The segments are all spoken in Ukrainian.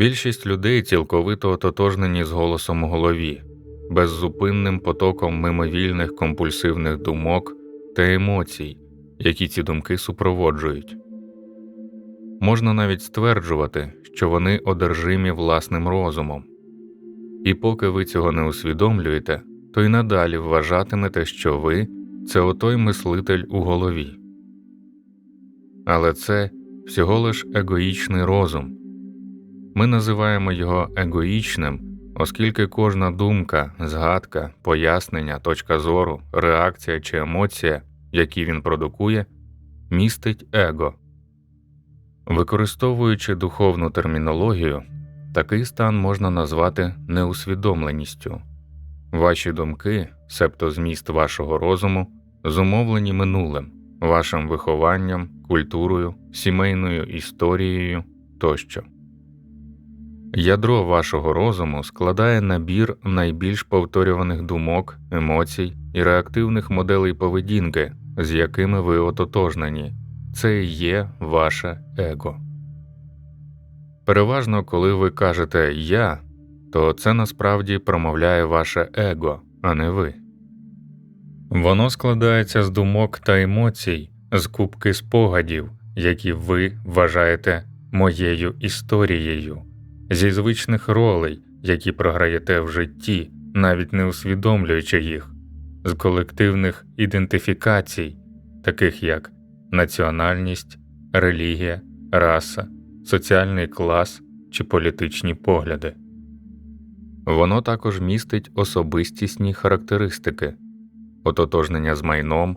Більшість людей цілковито ототожнені з голосом у голові, беззупинним потоком мимовільних компульсивних думок та емоцій, які ці думки супроводжують. Можна навіть стверджувати, що вони одержимі власним розумом, і поки ви цього не усвідомлюєте, то й надалі вважатимете, що ви це отой мислитель у голові. Але це всього лиш егоїчний розум. Ми називаємо його егоїчним, оскільки кожна думка, згадка, пояснення, точка зору, реакція чи емоція, які він продукує, містить его. Використовуючи духовну термінологію, такий стан можна назвати неусвідомленістю. Ваші думки, себто зміст вашого розуму, зумовлені минулим, вашим вихованням, культурою, сімейною історією тощо. Ядро вашого розуму складає набір найбільш повторюваних думок, емоцій і реактивних моделей поведінки, з якими ви ототожнені. Це є ваше его. Переважно, коли ви кажете Я, то це насправді промовляє ваше его, а не ви. Воно складається з думок та емоцій, з кубки спогадів, які ви вважаєте моєю історією, зі звичних ролей, які програєте в житті, навіть не усвідомлюючи їх, з колективних ідентифікацій, таких як національність, релігія, раса, соціальний клас чи політичні погляди. Воно також містить особистісні характеристики, ототожнення з майном,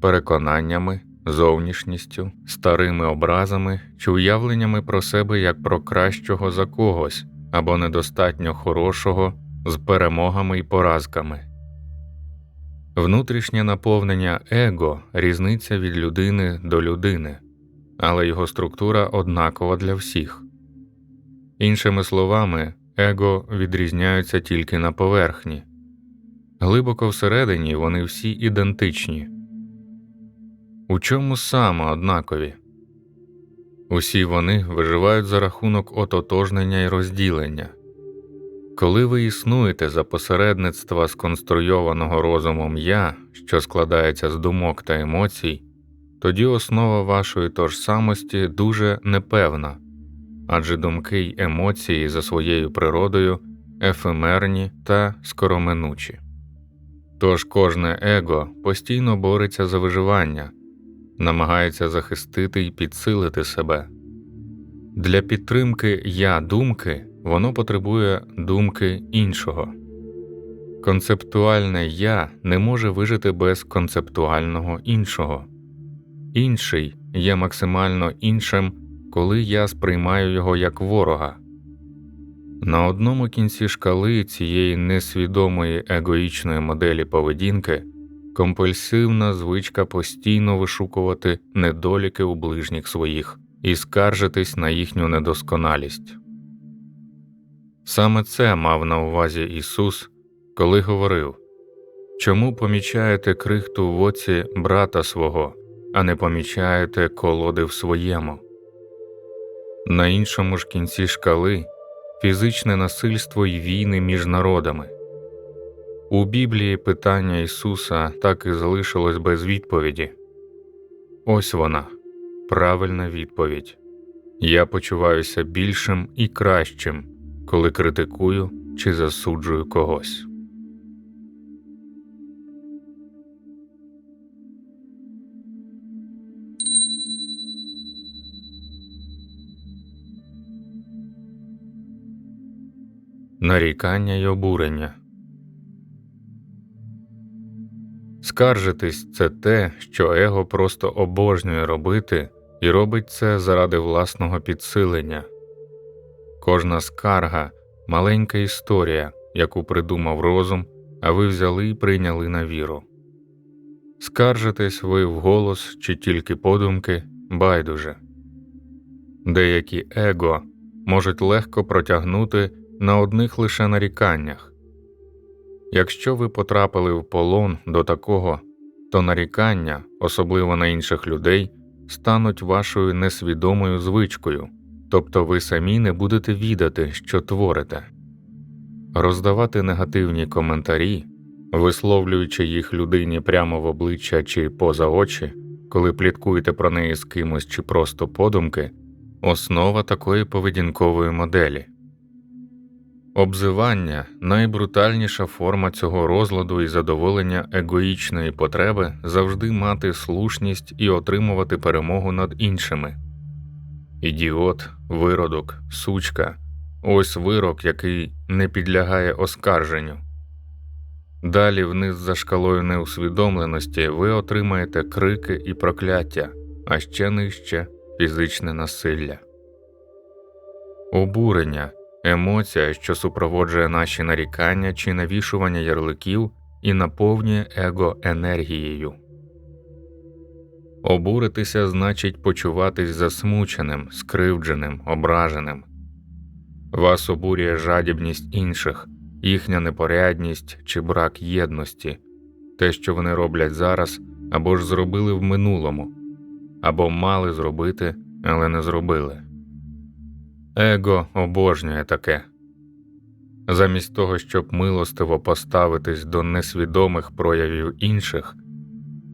переконаннями, зовнішністю, старими образами чи уявленнями про себе як про кращого за когось або недостатньо хорошого з перемогами і поразками. Внутрішнє наповнення его різниця від людини до людини, але його структура однакова для всіх. Іншими словами, его відрізняються тільки на поверхні, глибоко всередині вони всі ідентичні. У чому саме однакові? Усі вони виживають за рахунок ототожнення і розділення. Коли ви існуєте за посередництва сконструйованого розумом я, що складається з думок та емоцій, тоді основа вашої тожсамості дуже непевна, адже думки й емоції за своєю природою ефемерні та скороминучі. Тож кожне его постійно бореться за виживання, намагається захистити і підсилити себе. Для підтримки я думки воно потребує думки іншого. Концептуальне я не може вижити без концептуального іншого. Інший є максимально іншим, коли я сприймаю його як ворога. На одному кінці шкали цієї несвідомої егоїчної моделі поведінки компульсивна звичка постійно вишукувати недоліки у ближніх своїх і скаржитись на їхню недосконалість. Саме це мав на увазі Ісус, коли говорив Чому помічаєте крихту в оці брата свого, а не помічаєте колоди в своєму? На іншому ж кінці шкали фізичне насильство й війни між народами. У Біблії питання Ісуса так і залишилось без відповіді. Ось вона, правильна відповідь. Я почуваюся більшим і кращим, коли критикую чи засуджую когось. Нарікання й обурення. Скаржитись це те, що его просто обожнює робити і робить це заради власного підсилення. Кожна скарга маленька історія, яку придумав розум, а ви взяли і прийняли на віру. Скаржитесь ви вголос чи тільки подумки байдуже. Деякі его можуть легко протягнути на одних лише наріканнях. Якщо ви потрапили в полон до такого, то нарікання, особливо на інших людей, стануть вашою несвідомою звичкою, тобто ви самі не будете відати, що творите, роздавати негативні коментарі, висловлюючи їх людині прямо в обличчя чи поза очі, коли пліткуєте про неї з кимось чи просто подумки, основа такої поведінкової моделі. Обзивання найбрутальніша форма цього розладу і задоволення егоїчної потреби завжди мати слушність і отримувати перемогу над іншими. Ідіот, виродок, сучка ось вирок, який не підлягає оскарженню. Далі вниз за шкалою неусвідомленості ви отримаєте крики і прокляття, а ще нижче фізичне насилля. Обурення емоція, що супроводжує наші нарікання чи навішування ярликів і наповнює его енергією. Обуритися значить почуватись засмученим, скривдженим, ображеним. Вас обурює жадібність інших, їхня непорядність чи брак єдності, те, що вони роблять зараз або ж зробили в минулому, або мали зробити, але не зробили. Его обожнює таке. Замість того, щоб милостиво поставитись до несвідомих проявів інших,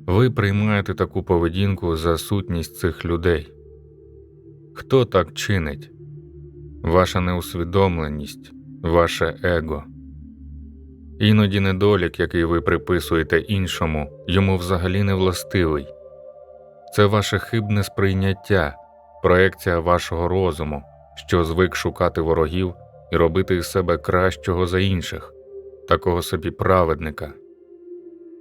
ви приймаєте таку поведінку за сутність цих людей. Хто так чинить? Ваша неусвідомленість, ваше его. Іноді недолік, який ви приписуєте іншому, йому взагалі не властивий. Це ваше хибне сприйняття, проекція вашого розуму що звик шукати ворогів і робити із себе кращого за інших, такого собі праведника.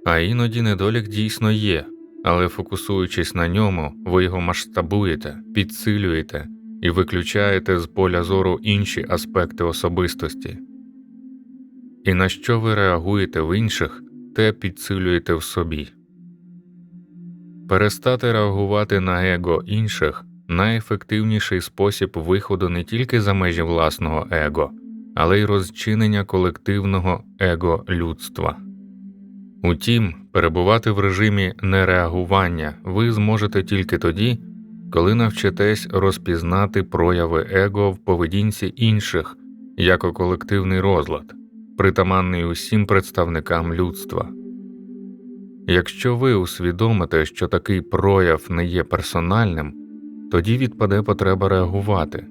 А іноді недолік дійсно є, але фокусуючись на ньому, ви його масштабуєте, підсилюєте і виключаєте з поля зору інші аспекти особистості. І на що ви реагуєте в інших, те підсилюєте в собі. Перестати реагувати на его інших найефективніший спосіб виходу не тільки за межі власного его, але й розчинення колективного его людства. Утім, перебувати в режимі нереагування ви зможете тільки тоді, коли навчитесь розпізнати прояви его в поведінці інших як колективний розлад, притаманний усім представникам людства. Якщо ви усвідомите, що такий прояв не є персональним, тоді відпаде потреба реагувати.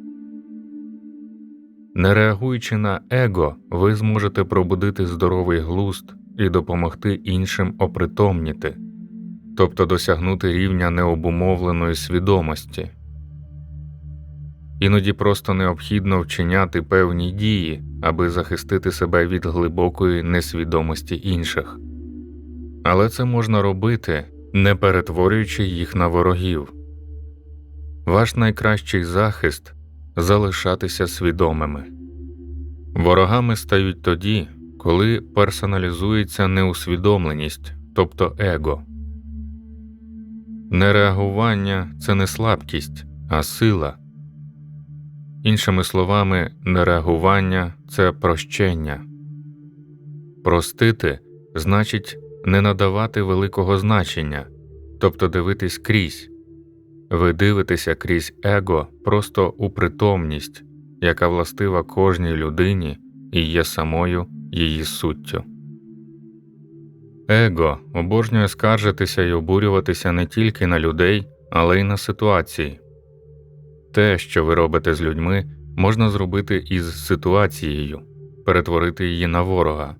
Не реагуючи на его, ви зможете пробудити здоровий глузд і допомогти іншим опритомніти, тобто досягнути рівня необумовленої свідомості. Іноді просто необхідно вчиняти певні дії, аби захистити себе від глибокої несвідомості інших, але це можна робити, не перетворюючи їх на ворогів. Ваш найкращий захист залишатися свідомими. Ворогами стають тоді, коли персоналізується неусвідомленість, тобто его. Нереагування це не слабкість, а сила. Іншими словами, нереагування це прощення. Простити значить не надавати великого значення, тобто дивитись крізь. Ви дивитеся крізь его просто у притомність, яка властива кожній людині і є самою її суттю. Его обожнює скаржитися і обурюватися не тільки на людей, але й на ситуації. Те, що ви робите з людьми, можна зробити із ситуацією, перетворити її на ворога.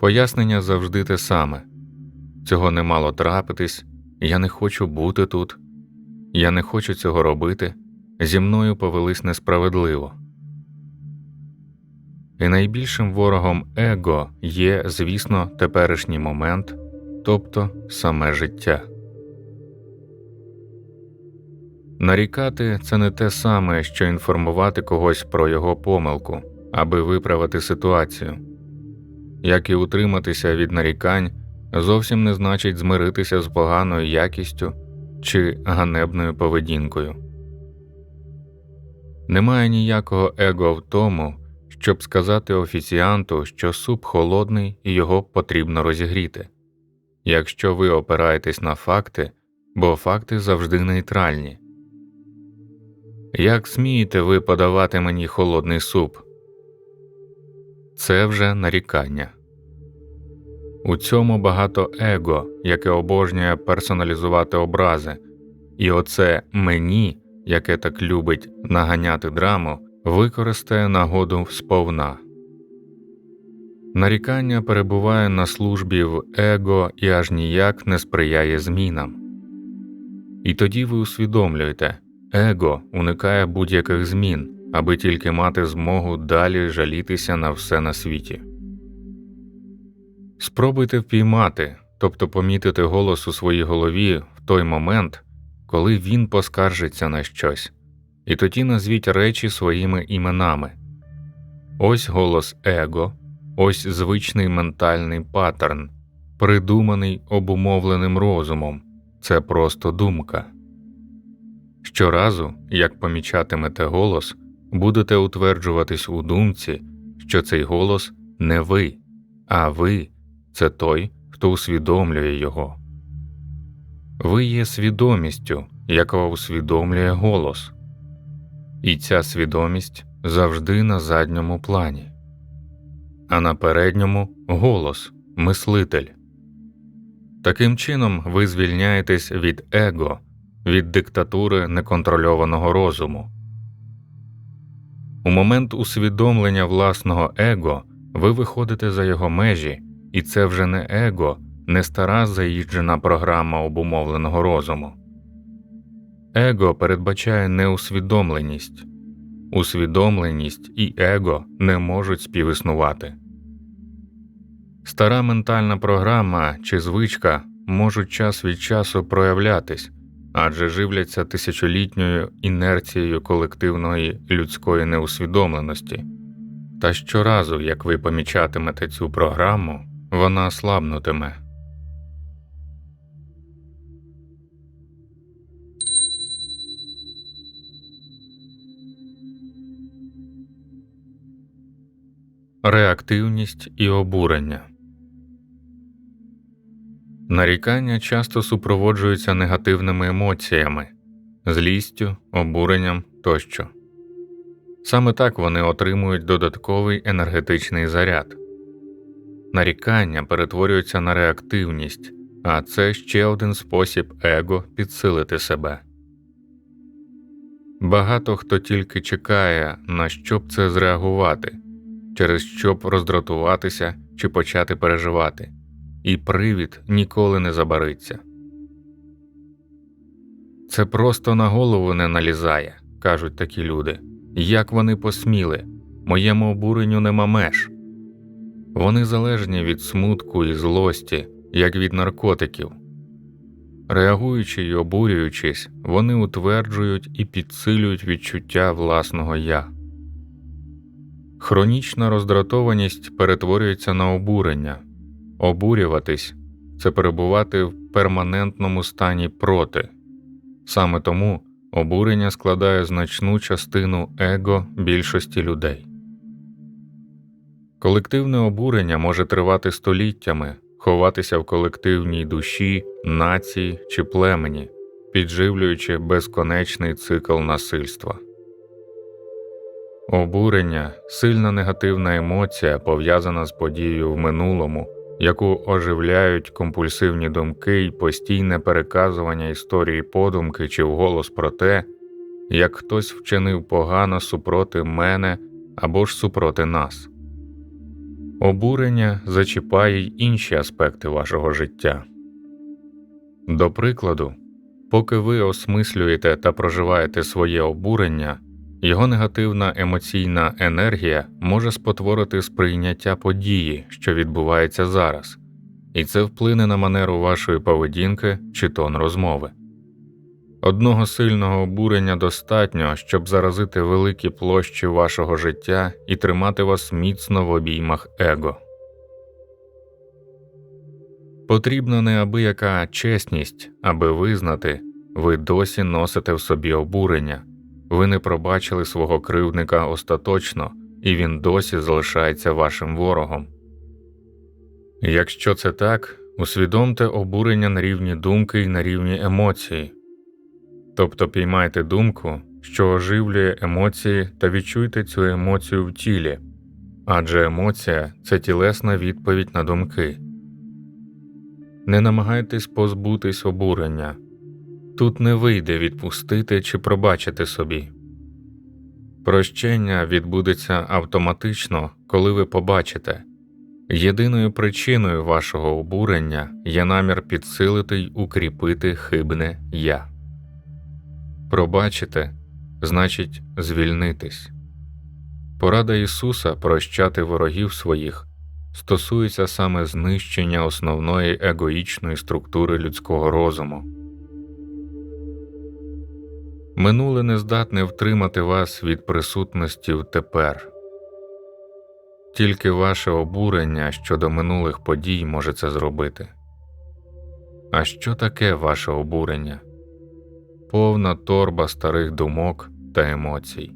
Пояснення завжди те саме цього не мало трапитись, я не хочу бути тут. Я не хочу цього робити, зі мною повелись несправедливо. І найбільшим ворогом его є, звісно, теперішній момент, тобто саме життя. Нарікати це не те саме, що інформувати когось про його помилку, аби виправити ситуацію, як і утриматися від нарікань зовсім не значить змиритися з поганою якістю чи ганебною поведінкою. Немає ніякого его в тому, щоб сказати офіціанту, що суп холодний і його потрібно розігріти. Якщо ви опираєтесь на факти, бо факти завжди нейтральні. Як смієте ви подавати мені холодний суп? Це вже нарікання. У цьому багато его, яке обожнює персоналізувати образи, і оце мені, яке так любить наганяти драму, використає нагоду сповна. Нарікання перебуває на службі в его і аж ніяк не сприяє змінам. І тоді ви усвідомлюєте, его уникає будь-яких змін, аби тільки мати змогу далі жалітися на все на світі. Спробуйте впіймати, тобто помітити голос у своїй голові в той момент, коли він поскаржиться на щось, і тоді назвіть речі своїми іменами. Ось голос его, ось звичний ментальний паттерн, придуманий обумовленим розумом, це просто думка. Щоразу, як помічатимете голос, будете утверджуватись у думці, що цей голос не ви, а ви це той, хто усвідомлює його. Ви є свідомістю, яка усвідомлює голос, і ця свідомість завжди на задньому плані, а на передньому голос, мислитель. Таким чином ви звільняєтесь від его, від диктатури неконтрольованого розуму. У момент усвідомлення власного его ви виходите за його межі, і це вже не его, не стара заїжджена програма обумовленого розуму. Его передбачає неусвідомленість, усвідомленість і его не можуть співіснувати. Стара ментальна програма чи звичка можуть час від часу проявлятись, адже живляться тисячолітньою інерцією колективної людської неусвідомленості. Та щоразу, як ви помічатимете цю програму, вона слабнутиме. Реактивність і обурення нарікання часто супроводжуються негативними емоціями, злістю, обуренням тощо. Саме так вони отримують додатковий енергетичний заряд. Нарікання перетворюються на реактивність, а це ще один спосіб его підсилити себе. Багато хто тільки чекає, на що б це зреагувати, через що б роздратуватися чи почати переживати, і привід ніколи не забариться. Це просто на голову не налізає, кажуть такі люди. Як вони посміли, моєму обуренню нема меж. Вони залежні від смутку і злості, як від наркотиків. Реагуючи й обурюючись, вони утверджують і підсилюють відчуття власного я. Хронічна роздратованість перетворюється на обурення, обурюватись це перебувати в перманентному стані проти. Саме тому обурення складає значну частину его більшості людей. Колективне обурення може тривати століттями, ховатися в колективній душі, нації чи племені, підживлюючи безконечний цикл насильства. Обурення сильна негативна емоція, пов'язана з подією в минулому, яку оживляють компульсивні думки і постійне переказування історії подумки чи вголос про те, як хтось вчинив погано супроти мене або ж супроти нас. Обурення зачіпає й інші аспекти вашого життя. До прикладу, поки ви осмислюєте та проживаєте своє обурення, його негативна емоційна енергія може спотворити сприйняття події, що відбувається зараз, і це вплине на манеру вашої поведінки чи тон розмови. Одного сильного обурення достатньо, щоб заразити великі площі вашого життя і тримати вас міцно в обіймах его. Потрібна неабияка чесність, аби визнати, ви досі носите в собі обурення, ви не пробачили свого кривдника остаточно, і він досі залишається вашим ворогом. Якщо це так, усвідомте обурення на рівні думки і на рівні емоції. Тобто піймайте думку, що оживлює емоції, та відчуйте цю емоцію в тілі, адже емоція це тілесна відповідь на думки. Не намагайтесь позбутись обурення тут не вийде відпустити чи пробачити собі. Прощення відбудеться автоматично, коли ви побачите. Єдиною причиною вашого обурення є намір підсилити й укріпити хибне я. Пробачити значить звільнитись. Порада Ісуса прощати ворогів своїх стосується саме знищення основної егоїчної структури людського розуму. Минуле не здатне втримати вас від присутності в тепер. Тільки ваше обурення щодо минулих подій може це зробити. А що таке ваше обурення? Повна торба старих думок та емоцій.